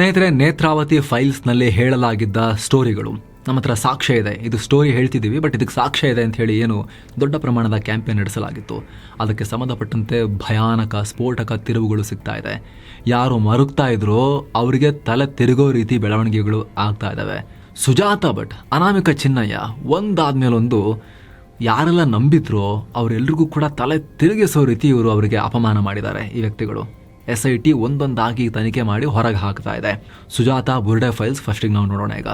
ಸ್ನೇಹಿತರೆ, ನೇತ್ರಾವತಿ ಫೈಲ್ಸ್ನಲ್ಲಿ ಹೇಳಲಾಗಿದ್ದ ಸ್ಟೋರಿಗಳು. ನಮ್ಮ ಹತ್ರ ಸಾಕ್ಷ್ಯ ಇದೆ. ಇದು ಸ್ಟೋರಿ ಹೇಳ್ತಿದ್ದೀವಿ, ಬಟ್ ಇದಕ್ಕೆ ಸಾಕ್ಷ್ಯ ಇದೆ ಅಂತ ಹೇಳಿ ಏನು ದೊಡ್ಡ ಪ್ರಮಾಣದ ಕ್ಯಾಂಪೇನ್ ನಡೆಸಲಾಗಿತ್ತು. ಅದಕ್ಕೆ ಸಂಬಂಧಪಟ್ಟಂತೆ ಭಯಾನಕ, ಸ್ಫೋಟಕ ತಿರುವುಗಳು ಸಿಗ್ತಾ ಇದೆ. ಯಾರು ಮರುಗ್ತಾ ಇದ್ರೋ ಅವರಿಗೆ ತಲೆ ತಿರುಗೋ ರೀತಿ ಬೆಳವಣಿಗೆಗಳು ಆಗ್ತಾ ಇದ್ದಾವೆ ಸುಜಾತ ಭಟ್, ಅನಾಮಿಕ ಚಿನ್ನಯ್ಯ, ಒಂದಾದ್ಮೇಲೊಂದು ಯಾರೆಲ್ಲ ನಂಬಿದ್ರೋ ಅವರೆಲ್ರಿಗೂ ಕೂಡ ತಲೆ ತಿರುಗಿಸೋ ರೀತಿ ಇವರು ಅವರಿಗೆ ಅಪಮಾನ ಮಾಡಿದ್ದಾರೆ ಈ ವ್ಯಕ್ತಿಗಳು. ಎಸ್ ಐ ಟಿ ಒಂದೊಂದಾಗಿ ತನಿಖೆ ಮಾಡಿ ಹೊರಗೆ ಹಾಕ್ತಾ ಇದೆ. ಸುಜಾತ ಬುರ್ಡೆ ಫೈಲ್ಸ್ ಫಸ್ಟಿಗೆ ನಾವು ನೋಡೋಣ ಈಗ.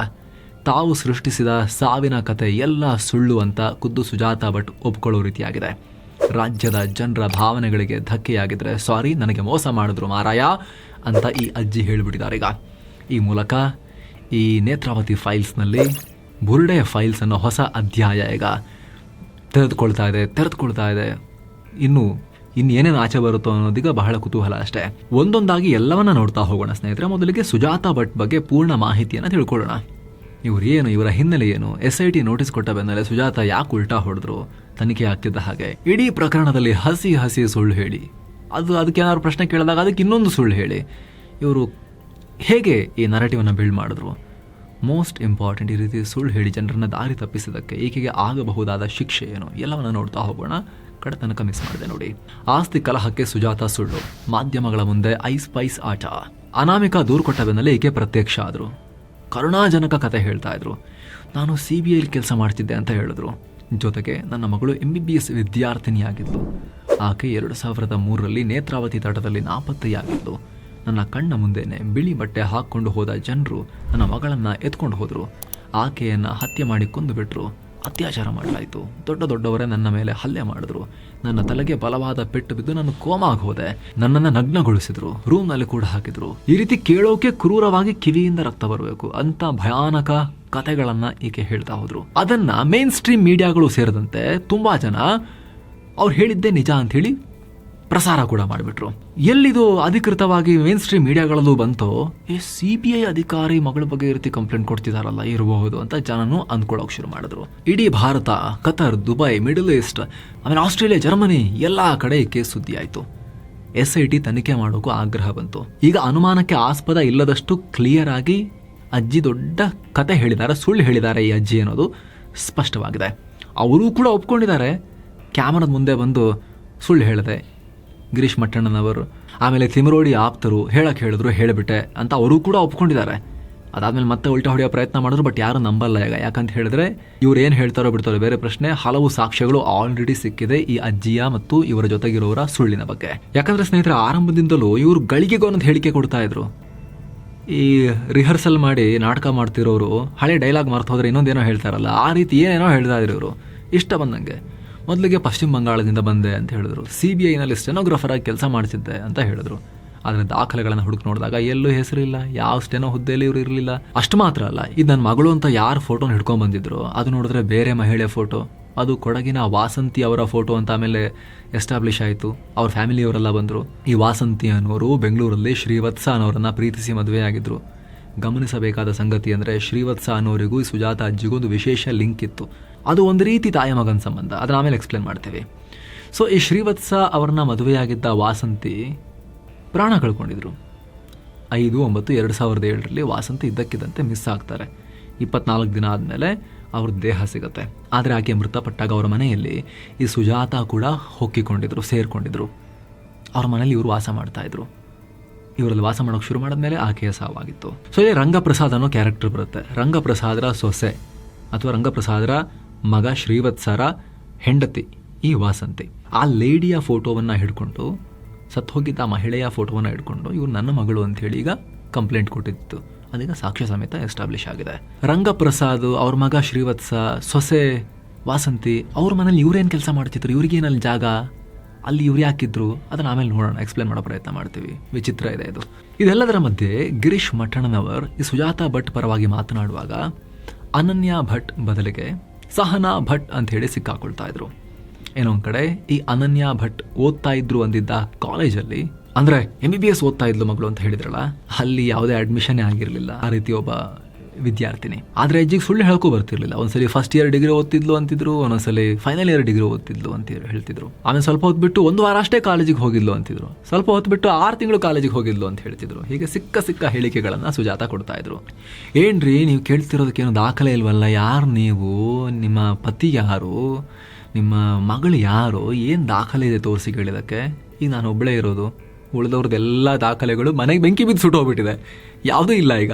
ತಾವು ಸೃಷ್ಟಿಸಿದ ಸಾವಿನ ಕತೆ ಎಲ್ಲ ಸುಳ್ಳು ಅಂತ ಖುದ್ದು ಸುಜಾತ ಭಟ್ ಒಪ್ಕೊಳ್ಳೋ ರೀತಿಯಾಗಿದೆ. ರಾಜ್ಯದ ಜನರ ಭಾವನೆಗಳಿಗೆ ಧಕ್ಕೆಯಾಗಿದ್ರೆ ಸಾರಿ, ನನಗೆ ಮೋಸ ಮಾಡಿದ್ರು ಮಾರಾಯ ಅಂತ ಈ ಅಜ್ಜಿ ಹೇಳಿಬಿಟ್ಟಿದ್ದಾರೆ ಈಗ. ಈ ಮೂಲಕ ಈ ನೇತ್ರಾವತಿ ಫೈಲ್ಸ್ನಲ್ಲಿ ಬುರ್ಡೆ ಫೈಲ್ಸ್ ಅನ್ನೋ ಹೊಸ ಅಧ್ಯಾಯ ಈಗ ತೆರೆದುಕೊಳ್ತಾ ಇದೆ ತೆರೆದುಕೊಳ್ತಾ ಇದೆ. ಇನ್ನು ಇನ್ನು ಏನೇನು ಆಚೆ ಬರುತ್ತೋ ಅನ್ನೋದೀಗ ಬಹಳ ಕುತೂಹಲ ಅಷ್ಟೇ. ಒಂದೊಂದಾಗಿ ಎಲ್ಲವನ್ನ ನೋಡ್ತಾ ಹೋಗೋಣ ಸ್ನೇಹಿತರೆ, ಮೊದಲಿಗೆ ಸುಜಾತಾ ಭಟ್ ಬಗ್ಗೆ ಪೂರ್ಣ ಮಾಹಿತಿಯನ್ನು ತಿಳ್ಕೊಳ್ಳೋಣ. ಇವ್ರು ಏನು, ಇವರ ಹಿನ್ನೆಲೆ ಏನು? ಎಸ್ ಐ ಟಿ ನೋಟಿಸ್ ಕೊಟ್ಟ ಬೆನ್ನಲ್ಲೇ ಸುಜಾತ ಯಾಕೆ ಉಲ್ಟಾ ಹೊಡೆದ್ರು? ತನಿಖೆ ಆಗ್ತಿದ್ದ ಹಾಗೆ. ಇಡೀ ಪ್ರಕರಣದಲ್ಲಿ ಹಸಿ ಹಸಿ ಸುಳ್ಳು ಹೇಳಿ. ಅದು ಅದಕ್ಕೆ ಏನಾದ್ರು ಪ್ರಶ್ನೆ ಕೇಳಿದಾಗ ಅದಕ್ಕೆ ಇನ್ನೊಂದು ಸುಳ್ಳು ಹೇಳಿ. ಇವರು ಹೇಗೆ ಈ ನರಟಿವನ್ನು ಬಿಲ್ಡ್ ಮಾಡಿದ್ರು? ಮೋಸ್ಟ್ ಇಂಪಾರ್ಟೆಂಟ್ ಈ ರೀತಿ ಸುಳ್ಳು ಹೇಳಿ ಜನರನ್ನ ದಾರಿ ತಪ್ಪಿಸಿದ್ದಕ್ಕೆ ಈಕೆಗೆ ಆಗಬಹುದಾದ ಶಿಕ್ಷೆ ಏನು? ಎಲ್ಲವನ್ನ ನೋಡ್ತಾ ಹೋಗೋಣ. ಕಡೆ ತನಕ ಮಿಸ್ ಮಾಡಿದೆ ನೋಡಿ. ಆಸ್ತಿ ಕಲಹಕ್ಕೆ ಸುಜಾತ ಸುಳ್ಳು. ಮಾಧ್ಯಮಗಳ ಮುಂದೆ ಐಸ್ ಪೈಸ್ ಆಟ. ಅನಾಮಿಕ ದೂರು ಕೊಟ್ಟ ಬೆನ್ನಲ್ಲೇ ಈಕೆ ಪ್ರತ್ಯಕ್ಷ ಆದರು. ಕರುಣಾಜನಕ ಕತೆ ಹೇಳ್ತಾ ಇದ್ರು. ನಾನು ಸಿ ಬಿ ಐಲಿ ಕೆಲಸ ಮಾಡ್ತಿದ್ದೆ ಅಂತ ಹೇಳಿದ್ರು. ಜೊತೆಗೆ ನನ್ನ ಮಗಳು ಎಂ ಬಿ ಬಿ ಎಸ್ ವಿದ್ಯಾರ್ಥಿನಿಯಾಗಿದ್ಲು. ಆಕೆ ಎರಡು ಸಾವಿರದ ಮೂರರಲ್ಲಿ ನೇತ್ರಾವತಿ ತಟದಲ್ಲಿ ನಾಪತ್ತೆಯಾಗಿದ್ಲು. ನನ್ನ ಕಣ್ಣ ಮುಂದೆನೆ ಬಿಳಿ ಬಟ್ಟೆ ಹಾಕ್ಕೊಂಡು ಹೋದ ಜನರು ನನ್ನ ಮಗಳನ್ನು ಎತ್ಕೊಂಡು ಹೋದರು. ಆಕೆಯನ್ನು ಹತ್ಯೆ ಮಾಡಿ ಕೊಂದು ಬಿಟ್ರು ಅತ್ಯಾಚಾರ ಮಾಡಲಾಯಿತು. ದೊಡ್ಡ ದೊಡ್ಡವರೇ ನನ್ನ ಮೇಲೆ ಹಲ್ಲೆ ಮಾಡಿದ್ರು. ನನ್ನ ತಲೆಗೆ ಬಲವಾದ ಪೆಟ್ಟು ಬಿದ್ದು ನಾನು ಕೋಮಾಗಿ ಹೋದೆ. ನನ್ನನ್ನು ನಗ್ನಗೊಳಿಸಿದ್ರು. ರೂಮ್ನಲ್ಲಿ ಕೂಡ ಹಾಕಿದ್ರು. ಈ ರೀತಿ ಕೇಳೋಕೆ ಕ್ರೂರವಾಗಿ ಕಿವಿಯಿಂದ ರಕ್ತ ಬರಬೇಕು. ಅಂತ ಭಯಾನಕ ಕಥೆಗಳನ್ನು ಈಕೆ ಹೇಳ್ತಾ ಹೋದ್ರು. ಅದನ್ನ ಮೇನ್ ಸ್ಟ್ರೀಮ್ ಮೀಡಿಯಾಗಳು ಸೇರಿದಂತೆ ತುಂಬಾ ಜನ ಅವ್ರು ಹೇಳಿದ್ದೆ ನಿಜ ಅಂತ ಹೇಳಿ ಪ್ರಸಾರ ಕೂಡ ಮಾಡಿಬಿಟ್ರು. ಎಲ್ಲಿದು ಅಧಿಕೃತವಾಗಿ ಮೇನ್ ಸ್ಟ್ರೀಮ್ ಮೀಡಿಯಾಗಳಲ್ಲೂ ಬಂತೋ, ಏ ಸಿ ಬಿ ಐ ಅಧಿಕಾರಿ ಮಗಳ ಬಗ್ಗೆ ರೀತಿ ಕಂಪ್ಲೇಂಟ್ ಕೊಡ್ತಿದಾರಲ್ಲ, ಇರಬಹುದು ಅಂತ ಜನನು ಅಂದ್ಕೊಳ್ಳೋಕೆ ಶುರು ಮಾಡಿದ್ರು. ಇಡೀ Bharat Qatar Dubai middle east ಆಮೇಲೆ ಆಸ್ಟ್ರೇಲಿಯಾ ಜರ್ಮನಿ ಎಲ್ಲ ಕಡೆ ಕೇಸ್ ಸುದ್ದಿ ಆಯಿತು. ಎಸ್ ಐ ಟಿ ತನಿಖೆ ಮಾಡೋಕ್ಕೂ ಆಗ್ರಹ ಬಂತು. ಈಗ ಅನುಮಾನಕ್ಕೆ ಆಸ್ಪದ ಇಲ್ಲದಷ್ಟು ಕ್ಲಿಯರ್ ಆಗಿ ಅಜ್ಜಿ ದೊಡ್ಡ ಕತೆ ಹೇಳಿದ್ದಾರೆ ಸುಳ್ಳು ಹೇಳಿದ್ದಾರೆ ಈ ಅಜ್ಜಿ ಅನ್ನೋದು ಸ್ಪಷ್ಟವಾಗಿದೆ. ಅವರೂ ಕೂಡ ಒಪ್ಕೊಂಡಿದ್ದಾರೆ. ಕ್ಯಾಮರದ ಮುಂದೆ ಬಂದು ಸುಳ್ಳು ಹೇಳಿದೆ. ಗಿರೀಶ್ ಮಟ್ಟಣ್ಣನವರು, ಆಮೇಲೆ ತಿಮರೋಡಿ ಆಪ್ತರು ಹೇಳಕ್ಕೆ ಹೇಳಿದ್ರು, ಹೇಳಿಬಿಟ್ಟೆ ಅಂತ ಅವರು ಕೂಡ ಒಪ್ಕೊಂಡಿದ್ದಾರೆ. ಅದಾದಮೇಲೆ ಮತ್ತೆ ಉಲ್ಟಾ ಹೊಡೆಯೋ ಪ್ರಯತ್ನ ಮಾಡಿದ್ರು, ಬಟ್ ಯಾರು ನಂಬಲ್ಲ ಈಗ. ಯಾಕಂತ ಹೇಳಿದ್ರೆ, ಇವ್ರು ಏನು ಹೇಳ್ತಾರೋ ಬಿಡ್ತಾರೋ, ಬೇರೆ ಪ್ರಶ್ನೆ. ಹಲವು ಸಾಕ್ಷ್ಯಗಳು ಆಲ್ರೆಡಿ ಸಿಕ್ಕಿದೆ ಈ ಅಜ್ಜಿಯ ಮತ್ತು ಇವರ ಜೊತೆಗಿರೋರ ಸುಳ್ಳಿನ ಬಗ್ಗೆ. ಯಾಕಂದ್ರೆ ಸ್ನೇಹಿತರೆ, ಆರಂಭದಿಂದಲೂ ಇವರು ಗಳಿಗೆಗೊಂದು ಹೇಳಿಕೆ ಕೊಡ್ತಾ ಇದ್ರು. ಈ ರಿಹರ್ಸಲ್ ಮಾಡಿ ನಾಟಕ ಮಾಡ್ತಿರೋರು, ಹಳೆ ಡೈಲಾಗ್ ಮರ್ತು ಹೋದ್ರೆ ಇನ್ನೊಂದೇನೋ ಹೇಳ್ತಾರಲ್ಲ, ಆ ರೀತಿ ಏನೇನೋ ಹೇಳ್ತಾ ಇದ್ರು ಇವರು. ಇಷ್ಟ ಬಂದಂಗೆ. ಮೊದಲಿಗೆ ಪಶ್ಚಿಮ ಬಂಗಾಳದಿಂದ ಬಂದೆ ಅಂತ ಹೇಳಿದ್ರು. ಸಿ ಬಿ ಐನಲ್ಲಿ ಸ್ಟೆನೋಗ್ರಾಫರ್ ಆಗಿ ಕೆಲಸ ಮಾಡ್ತಿದ್ದೆ ಅಂತ ಹೇಳಿದ್ರು. ಆದರೆ ದಾಖಲೆಗಳನ್ನು ಹುಡುಕ್ ನೋಡಿದಾಗ ಎಲ್ಲೂ ಹೆಸರಿಲ್ಲ ಯಾವ ಸ್ಟೆನೋ ಹುದ್ದೆಯಲ್ಲಿ ಇವರು ಇರಲಿಲ್ಲ. ಅಷ್ಟು ಮಾತ್ರ ಅಲ್ಲ, ಇದು ನನ್ನ ಮಗಳು ಅಂತ ಯಾರು ಫೋಟೋನ ಹಿಡ್ಕೊಂಡ್ ಬಂದಿದ್ರು, ಅದು ನೋಡಿದ್ರೆ ಬೇರೆ ಮಹಿಳೆ ಫೋಟೋ ಅದು ಕೊಡಗಿನ ವಾಸಂತಿ ಅವರ ಫೋಟೋ ಅಂತ ಆಮೇಲೆ ಎಸ್ಟಾಬ್ಲಿಷ್ ಆಯಿತು. ಅವ್ರ ಫ್ಯಾಮಿಲಿಯವರೆಲ್ಲ ಬಂದರು. ಈ ವಾಸಂತಿ ಅನ್ನೋರು ಬೆಂಗಳೂರಲ್ಲಿ ಶ್ರೀವತ್ಸ ಅನ್ನೋರನ್ನು ಪ್ರೀತಿಸಿ ಮದುವೆಯಾಗಿದ್ದರು ಗಮನಿಸಬೇಕಾದ ಸಂಗತಿ ಅಂದರೆ ಶ್ರೀವತ್ಸ ಅನ್ನೋರಿಗೂ ಸುಜಾತ ಅಜ್ಜಿಗೂ ಒಂದು ವಿಶೇಷ ಲಿಂಕ್ ಇತ್ತು. ಅದು ಒಂದು ರೀತಿ ತಾಯಿ ಮಗನ ಸಂಬಂಧ. ಅದನ್ನ ಆಮೇಲೆ ಎಕ್ಸ್ಪ್ಲೇನ್ ಮಾಡ್ತೇವೆ. ಸೊ ಈ ಶ್ರೀವತ್ಸ ಅವ್ರನ್ನ ಮದುವೆಯಾಗಿದ್ದ ವಾಸಂತಿ ಪ್ರಾಣ ಕಳ್ಕೊಂಡಿದ್ರು. ಐದು, ಒಂಬತ್ತು, ಎರಡು ಸಾವಿರದ ಏಳರಲ್ಲಿ ವಾಸಂತಿ ಇದ್ದಕ್ಕಿದ್ದಂತೆ ಮಿಸ್ ಆಗ್ತಾರೆ. ಇಪ್ಪತ್ನಾಲ್ಕು ದಿನ ಆದಮೇಲೆ ಅವ್ರ ದೇಹ ಸಿಗುತ್ತೆ. ಆದರೆ ಆಕೆ ಮೃತಪಟ್ಟಾಗ ಅವರ ಮನೆಯಲ್ಲಿ ಈ ಸುಜಾತ ಕೂಡ ಹೊಕ್ಕಿಕೊಂಡಿದ್ರು, ಸೇರಿಕೊಂಡಿದ್ರು. ಅವ್ರ ಮನೇಲಿ ಇವರು ವಾಸ ಮಾಡ್ತಾಯಿದ್ರು ಇವರಲ್ಲಿ ವಾಸ ಮಾಡೋಕೆ ಶುರು ಮಾಡಿದ್ಮೇಲೆ ಆಕೆಯ ಸಾವಾಗಿತ್ತು. ಸೊ ಇಲ್ಲಿ ರಂಗಪ್ರಸಾದ್ ಅನ್ನೋ ಕ್ಯಾರೆಕ್ಟರ್ ಬರುತ್ತೆ. ರಂಗಪ್ರಸಾದರ ಸೊಸೆ ಅಥವಾ ರಂಗಪ್ರಸಾದರ ಮಗ ಶ್ರೀವತ್ಸರ ಹೆಂಡತಿ ಈ ವಾಸಂತಿ. ಆ ಲೇಡಿಯ ಫೋಟೋವನ್ನು ಹಿಡ್ಕೊಂಡು, ಸತ್ತೋಗಿದ್ದ ಆ ಮಹಿಳೆಯ ಫೋಟೋವನ್ನು ಹಿಡ್ಕೊಂಡು ಇವ್ರು ನನ್ನ ಮಗಳು ಅಂತ ಹೇಳಿ ಈಗ ಕಂಪ್ಲೇಂಟ್ ಕೊಟ್ಟಿತ್ತು. ಅದೀಗ ಸಾಕ್ಷ್ಯ ಸಮೇತ ಎಸ್ಟಾಬ್ಲಿಷ್ ಆಗಿದೆ. ರಂಗಪ್ರಸಾದ್, ಅವ್ರ ಮಗ ಶ್ರೀವತ್ಸ, ಸೊಸೆ ವಾಸಂತಿ, ಅವ್ರ ಮನೇಲಿ ಇವ್ರೇನು ಕೆಲಸ ಮಾಡ್ತಿದ್ರು? ಇವ್ರಿಗೇನಲ್ಲಿ ಜಾಗ? ಅಲ್ಲಿ ಇವ್ರು ಯಾಕಿದ್ರು ಅದನ್ನ ಆಮೇಲೆ ನೋಡೋಣ ಎಕ್ಸ್ಪ್ಲೇನ್ ಮಾಡೋ ಪ್ರಯತ್ನ ಮಾಡ್ತೀವಿ. ವಿಚಿತ್ರ ಇದೆ ಇದು. ಇದೆಲ್ಲದರ ಮಧ್ಯೆ ಗಿರೀಶ್ ಮಠಣ್ಣನವರ್ ಈ ಸುಜಾತ ಭಟ್ ಪರವಾಗಿ ಮಾತನಾಡುವಾಗ ಅನನ್ಯ ಭಟ್ ಬದಲಿಗೆ ಸಹನಾ ಭಟ್ ಅಂತ ಹೇಳಿ ಸಿಕ್ಕಾಕೊಳ್ತಾ ಇದ್ರು. ಏನೋ ಕಡೆ ಈ ಅನನ್ಯ ಭಟ್ ಓದ್ತಾ ಇದ್ರು ಅಂದಿದ್ದ ಕಾಲೇಜಲ್ಲಿ, ಅಂದ್ರೆ ಎಂ ಬಿ ಬಿ ಎಸ್ ಓದ್ತಾ ಇದ್ಲು ಮಗಳು ಅಂತ ಹೇಳಿದ್ರಲ್ಲ, ಅಲ್ಲಿ ಯಾವುದೇ ಅಡ್ಮಿಷನ್ ಆಗಿರಲಿಲ್ಲ. ಆ ರೀತಿ ಒಬ್ಬ ವಿದ್ಯಾರ್ಥಿನಿ. ಆದರೆ ಅಜ್ಜಿಗೆ ಸುಳ್ಳು ಹೇಳ್ಕೊ ಬರ್ತಿರ್ಲಿಲ್ಲ. ಒಂದ್ಸಲಿ ಫಸ್ಟ್ ಇಯರ್ ಡಿಗ್ರಿ ಓದ್ತಿದ್ಲು ಅಂತಿದ್ರು, ಒಂದೊಂದ್ಸಲಿ ಫೈನಲ್ ಇಯರ್ ಡಿಗ್ರಿ ಓದ್ತಿದ್ಲು ಅಂತ ಹೇಳ್ತಿದ್ರು. ಆಮೇಲೆ ಸ್ವಲ್ಪ ಹೊತ್ತು ಬಿಟ್ಟು ಒಂದು ವಾರ ಅಷ್ಟೇ ಕಾಲೇಜಿಗೆ ಹೋಗಿದ್ಲು ಅಂತಿದ್ರು. ಸ್ವಲ್ಪ ಹೊತ್ತು ಬಿಟ್ಟು ಆರು ತಿಂಗಳು ಕಾಲೇಜಿಗೆ ಹೋಗಿದ್ಲು ಅಂತ ಹೇಳ್ತಿದ್ರು. ಹೀಗೆ ಸಿಕ್ಕ ಸಿಕ್ಕ ಹೇಳಿಕೆಗಳನ್ನು ಸುಜಾತ ಕೊಡ್ತಾ ಇದ್ರು. ಏನ್ರಿ ನೀವು ಕೇಳ್ತಿರೋದಕ್ಕೇನು ದಾಖಲೆ ಇಲ್ವಲ್ಲ? ಯಾರು ನೀವು? ನಿಮ್ಮ ಪತಿ ಯಾರು? ನಿಮ್ಮ ಮಗಳು ಯಾರು? ಏನು ದಾಖಲೆ ಇದೆ ತೋರಿಸಿ ಕೇಳಿದಕ್ಕೆ? ಈಗ ನಾನು ಒಬ್ಬಳೇ ಇರೋದು. ಉಳಿದವ್ರದ್ದೆಲ್ಲ ದಾಖಲೆಗಳು ಮನೆಗೆ ಬೆಂಕಿ ಬಿದ್ದು ಸುಟ್ಟೋಗ್ಬಿಟ್ಟಿದೆ ಯಾವುದೂ ಇಲ್ಲ ಈಗ.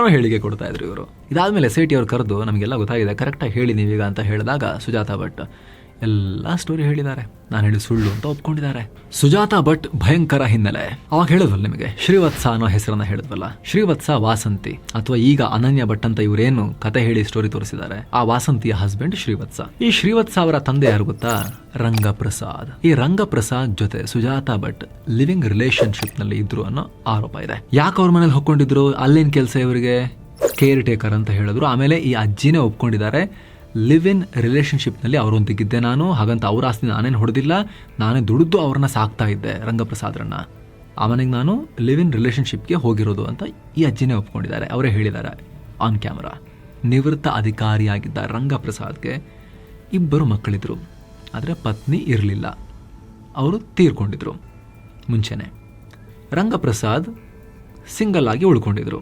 ಅನ್ನೋ ಹೇಳಿಕೆ ಕೊಡ್ತಾ ಇದ್ರು ಇವರು. ಇದಾದಮೇಲೆ ಎಸ್ ಐ ಟಿ ಅವ್ರು ಕರೆದು ನಮಗೆಲ್ಲ ಗೊತ್ತಾಗಿದೆ ಕರೆಕ್ಟಾಗಿ ಹೇಳಿ ನೀವೀಗ ಅಂತ ಹೇಳಿದಾಗ ಸುಜಾತ ಭಟ್ ಎಲ್ಲ ಸ್ಟೋರಿ ಹೇಳಿದ್ದಾರೆ. ನಾನು ಹೇಳಿ ಸುಳ್ಳು ಅಂತ ಒಪ್ಕೊಂಡಿದ್ದಾರೆ. ಸುಜಾತ ಭಟ್ ಭಯಂಕರ ಹಿನ್ನೆಲೆ. ಅವಾಗ ಹೇಳಿದ್ವಲ್ಲ ನಿಮಗೆ? ಶ್ರೀವತ್ಸ ಅನ್ನೋ ಹೆಸರನ್ನ ಹೇಳಿದ್ವಲ್ಲ? ಶ್ರೀವತ್ಸ ವಾಸಂತಿ ಅಥವಾ ಈಗ ಅನನ್ಯ ಭಟ್ ಅಂತ ಇವರೇನು ಕತೆ ಹೇಳಿ ಸ್ಟೋರಿ ತೋರಿಸಿದ್ದಾರೆ? ಆ ವಾಸಂತಿಯ ಹಸ್ಬೆಂಡ್ ಶ್ರೀವತ್ಸ. ಈ ಶ್ರೀವತ್ಸ ಅವರ ತಂದೆ ಯಾರು ಗೊತ್ತಾ? ರಂಗಪ್ರಸಾದ್. ಈ ರಂಗಪ್ರಸಾದ್ ಜೊತೆ ಸುಜಾತ ಭಟ್ ಲಿವಿಂಗ್ ರಿಲೇಶನ್ಶಿಪ್ನಲ್ಲಿ ಇದ್ರು ಅನ್ನೋ ಆರೋಪ ಇದೆ. ಯಾಕೆ ಅವ್ರ ಮನೇಲಿ ಹೊಕ್ಕೊಂಡಿದ್ರು? ಅಲ್ಲೇನ್ ಕೆಲಸ ಇವರಿಗೆ? ಕೇರ್ ಟೇಕರ್ ಅಂತ ಹೇಳಿದ್ರು. ಆಮೇಲೆ ಈ ಅಜ್ಜಿನೇ ಒಪ್ಕೊಂಡಿದ್ದಾರೆ. ಲಿವ್ ಇನ್ ರಿಲೇಷನ್ಶಿಪ್ನಲ್ಲಿ ಅವರೊಂದಿಗಿದ್ದೆ ನಾನು. ಹಾಗಂತ ಅವ್ರ ಆಸ್ತಿ ನಾನೇನು ಹೊಡೆದಿಲ್ಲ. ನಾನೇ ದುಡಿದು ಅವ್ರನ್ನ ಸಾಕ್ತಾ ಇದ್ದೆ ರಂಗಪ್ರಸಾದ್ರನ್ನ. ಆ ನಾನು ಲಿವ್ ಇನ್ ರಿಲೇಷನ್ಶಿಪ್ಗೆ ಹೋಗಿರೋದು ಅಂತ ಈ ಅಜ್ಜಿನೇ ಒಪ್ಕೊಂಡಿದ್ದಾರೆ. ಅವರೇ ಹೇಳಿದ್ದಾರೆ ಆನ್ ಕ್ಯಾಮ್ರಾ ನಿವೃತ್ತ ಅಧಿಕಾರಿಯಾಗಿದ್ದ ರಂಗಪ್ರಸಾದ್ಗೆ ಇಬ್ಬರು ಮಕ್ಕಳಿದ್ರು. ಆದರೆ ಪತ್ನಿ ಇರಲಿಲ್ಲ. ಅವರು ತೀರ್ಕೊಂಡಿದ್ರು. ಮುಂಚೆನೆ. ರಂಗಪ್ರಸಾದ್ ಸಿಂಗಲ್ ಆಗಿ ಉಳ್ಕೊಂಡಿದ್ರು.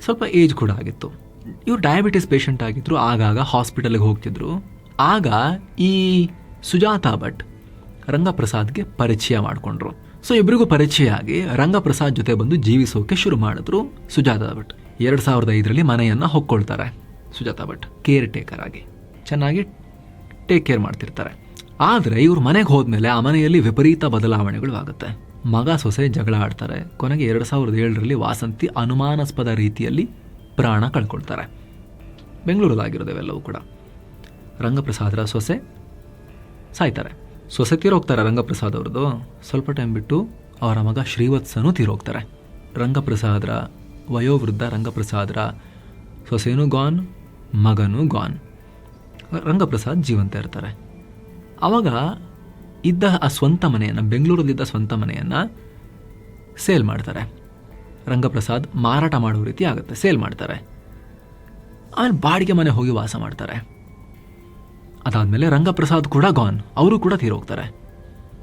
ಸ್ವಲ್ಪ ಏಜ್ ಕೂಡ ಆಗಿತ್ತು. ಇವ್ರು ಡಯಾಬಿಟಿಸ್ ಪೇಷಂಟ್ ಆಗಿದ್ರು, ಆಗಾಗ ಹಾಸ್ಪಿಟಲ್ಗೆ ಹೋಗ್ತಿದ್ರು. ಆಗ ಈ ಸುಜಾತಾ ಭಟ್ ರಂಗಪ್ರಸಾದ್ಗೆ ಪರಿಚಯ ಮಾಡಿಕೊಂಡ್ರು. ಸೊ ಇಬ್ಬರಿಗೂ ಪರಿಚಯ ಆಗಿ ರಂಗಪ್ರಸಾದ್ ಜೊತೆ ಬಂದು ಜೀವಿಸೋಕೆ ಶುರು ಮಾಡಿದ್ರು ಸುಜಾತಾ ಭಟ್. ಎರಡು ಸಾವಿರದ ಐದರಲ್ಲಿ ಮನೆಯನ್ನು ಹೊಕ್ಕೊಳ್ತಾರೆ ಸುಜಾತಾ ಭಟ್ ಕೇರ್ ಟೇಕರ್ ಆಗಿ. ಚೆನ್ನಾಗಿ ಟೇಕ್ ಕೇರ್ ಮಾಡ್ತಿರ್ತಾರೆ. ಆದರೆ ಇವ್ರ ಮನೆಗೆ ಹೋದ್ಮೇಲೆ ಆ ಮನೆಯಲ್ಲಿ ವಿಪರೀತ ಬದಲಾವಣೆಗಳು ಆಗುತ್ತೆ. ಮಗ ಸೊಸೆ ಜಗಳ ಆಡ್ತಾರೆ. ಕೊನೆಗೆ ಎರಡು ಸಾವಿರದ ಏಳರಲ್ಲಿ ವಾಸಂತಿ ಅನುಮಾನಾಸ್ಪದ ರೀತಿಯಲ್ಲಿ ಪ್ರಾಣ ಕಳ್ಕೊಳ್ತಾರೆ. ಬೆಂಗಳೂರಲ್ಲಾಗಿರೋದು ಇವೆಲ್ಲವೂ ಕೂಡ. ರಂಗಪ್ರಸಾದರ ಸೊಸೆ ಸಾಯ್ತಾರೆ. ಸೊಸೆ ತೀರೋಗ್ತಾರೆ ರಂಗಪ್ರಸಾದ್ ಅವ್ರದ್ದು. ಸ್ವಲ್ಪ ಟೈಮ್ ಬಿಟ್ಟು ಅವರ ಮಗ ಶ್ರೀವತ್ಸನೂ ತೀರೋಗ್ತಾರೆ. ರಂಗಪ್ರಸಾದರ ವಯೋವೃದ್ಧ ರಂಗಪ್ರಸಾದರ ಸೊಸೆನೂ ಗಾನ್ ಮಗನೂ ಗಾನ್ ರಂಗಪ್ರಸಾದ್ ಜೀವಂತ ಇರ್ತಾರೆ. ಆವಾಗ ಇದ್ದ ಆ ಸ್ವಂತ ಮನೆಯನ್ನು, ಬೆಂಗಳೂರಲ್ಲಿದ್ದ ಸ್ವಂತ ಮನೆಯನ್ನು ಸೇಲ್ ಮಾಡ್ತಾರೆ. ರಂಗಪ್ರಸಾದ್ ಮಾರಾಟ ಮಾಡೋ ರೀತಿ ಆಗುತ್ತೆ. ಸೇಲ್ ಮಾಡ್ತಾರೆ. ಆಮೇಲೆ ಬಾಡಿಗೆ ಮನೆ ಹೋಗಿ ವಾಸ ಮಾಡ್ತಾರೆ. ಅದಾದಮೇಲೆ ರಂಗಪ್ರಸಾದ್ ಕೂಡ ಗಾನ್ ಅವರು ಕೂಡ ತೀರೋಗ್ತಾರೆ.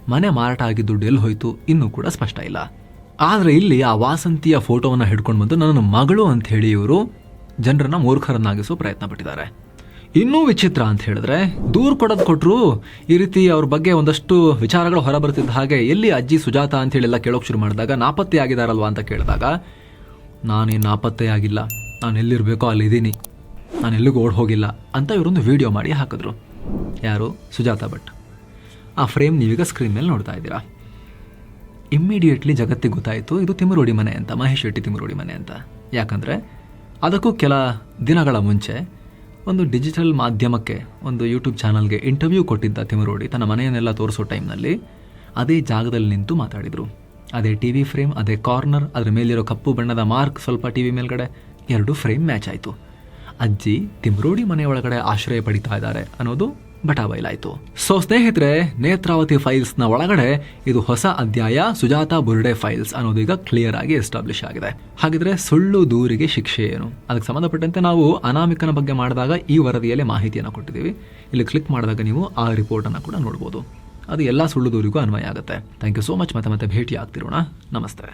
ಮನೆ ಮಾರಾಟ ಆಗಿ ದುಡ್ಡು ಎಲ್ಲಿ ಹೋಯಿತು ಇನ್ನೂ ಕೂಡ ಸ್ಪಷ್ಟ ಇಲ್ಲ. ಆದರೆ ಇಲ್ಲಿ ಆ ವಾಸಂತಿಯ ಫೋಟೋವನ್ನು ಹಿಡ್ಕೊಂಡು ಬಂದು ನನ್ನ ಮಗಳು ಅಂತ ಹೇಳಿ ಇವರು ಜನರನ್ನು ಮೂರ್ಖರನ್ನಾಗಿಸೋ ಪ್ರಯತ್ನ ಪಟ್ಟಿದ್ದಾರೆ. ಇನ್ನೂ ವಿಚಿತ್ರ ಅಂತ ಹೇಳಿದ್ರೆ ದೂರ್ ಕೊಡೋದು ಕೊಟ್ಟರು ಈ ರೀತಿ ಅವ್ರ ಬಗ್ಗೆ ಒಂದಷ್ಟು ವಿಚಾರಗಳು ಹೊರಬರ್ತಿದ್ದ ಹಾಗೆ ಎಲ್ಲಿ ಅಜ್ಜಿ ಸುಜಾತ ಅಂತ ಹೇಳಿ ಎಲ್ಲ ಕೇಳೋಕೆ ಶುರು ಮಾಡಿದಾಗ, ನಾಪತ್ತೆ ಆಗಿದಾರಲ್ವಾ ಅಂತ ಕೇಳಿದಾಗ, ನಾನೇನು ನಾಪತ್ತೆ ಆಗಿಲ್ಲ. ನಾನು ಎಲ್ಲಿರಬೇಕೋ ಅಲ್ಲಿದ್ದೀನಿ. ನಾನು ಎಲ್ಲಿಗೂ ಓಡ್ ಹೋಗಿಲ್ಲ ಅಂತ ಇವರೊಂದು ವಿಡಿಯೋ ಮಾಡಿ ಹಾಕಿದ್ರು. ಯಾರು? ಸುಜಾತ ಭಟ್. ಆ ಫ್ರೇಮ್ ನೀವೀಗ ಸ್ಕ್ರೀನ್ ಮೇಲೆ ನೋಡ್ತಾ ಇದ್ದೀರಾ. ಇಮ್ಮಿಡಿಯೇಟ್ಲಿ ಜಗತ್ತಿಗೆ ಗೊತ್ತಾಯಿತು, ಇದು ತಿಮರೋಡಿ ಮನೆ ಅಂತ, ಮಹೇಶ್ ಶೆಟ್ಟಿ ತಿಮರೋಡಿ ಮನೆ ಅಂತ. ಯಾಕಂದರೆ ಅದಕ್ಕೂ ಕೆಲ ದಿನಗಳ ಮುಂಚೆ ಒಂದು ಡಿಜಿಟಲ್ ಮಾಧ್ಯಮಕ್ಕೆ ಒಂದು ಯೂಟ್ಯೂಬ್ ಚಾನಲ್ಗೆ ಇಂಟರ್ವ್ಯೂ ಕೊಟ್ಟಿದ್ದ ತಿಮರೋಡಿ ತನ್ನ ಮನೆಯನ್ನೆಲ್ಲ ತೋರಿಸೋ ಟೈಮ್ನಲ್ಲಿ ಅದೇ ಜಾಗದಲ್ಲಿ ನಿಂತು ಮಾತಾಡಿದರು. ಅದೇ ಟಿ ವಿ ಫ್ರೇಮ್ ಅದೇ ಕಾರ್ನರ್ ಅದರ ಮೇಲಿರೋ ಕಪ್ಪು ಬಣ್ಣದ ಮಾರ್ಕ್ ಸ್ವಲ್ಪ ಟಿ ವಿ ಮೇಲ್ಗಡೆ ಎರಡು ಫ್ರೇಮ್ ಮ್ಯಾಚ್ ಆಯಿತು. ಅಜ್ಜಿ ತಿಮ್ರೋಡಿ ಮನೆಯೊಳಗಡೆ ಆಶ್ರಯ ಪಡಿತಾ ಇದ್ದಾರೆ ಅನ್ನೋದು ಬಟಾಬೈಲಾಯಿತು. ಸೊ ಸ್ನೇಹಿತರೆ, ನೇತ್ರಾವತಿ ಫೈಲ್ಸ್ನ ಒಳಗಡೆ ಇದು ಹೊಸ ಅಧ್ಯಾಯ ಸುಜಾತ ಬುರ್ಡೆ ಫೈಲ್ಸ್ ಅನ್ನೋದೀಗ ಕ್ಲಿಯರ್ ಆಗಿ ಎಸ್ಟಾಬ್ಲಿಷ್ ಆಗಿದೆ. ಹಾಗಿದ್ರೆ ಸುಳ್ಳು ದೂರಿಗೆ ಶಿಕ್ಷೆ ಏನು? ಅದಕ್ಕೆ ಸಂಬಂಧಪಟ್ಟಂತೆ ನಾವು ಅನಾಮಿಕನ ಬಗ್ಗೆ ಮಾಡಿದಾಗ ಈ ವರದಿಯಲ್ಲಿ ಮಾಹಿತಿಯನ್ನು ಕೊಟ್ಟಿದ್ದೀವಿ. ಇಲ್ಲಿ ಕ್ಲಿಕ್ ಮಾಡಿದಾಗ ನೀವು ಆ ರಿಪೋರ್ಟನ್ನು ಕೂಡ ನೋಡ್ಬೋದು. ಅದು ಎಲ್ಲ ಸುಳ್ಳು ದೂರಿಗೂ ಅನ್ವಯ ಆಗುತ್ತೆ. ಥ್ಯಾಂಕ್ ಯು ಸೋ ಮಚ್ ಮತ್ತೆ ಮತ್ತೆ ಭೇಟಿ ಆಗ್ತಿರೋಣ ನಮಸ್ತೆ.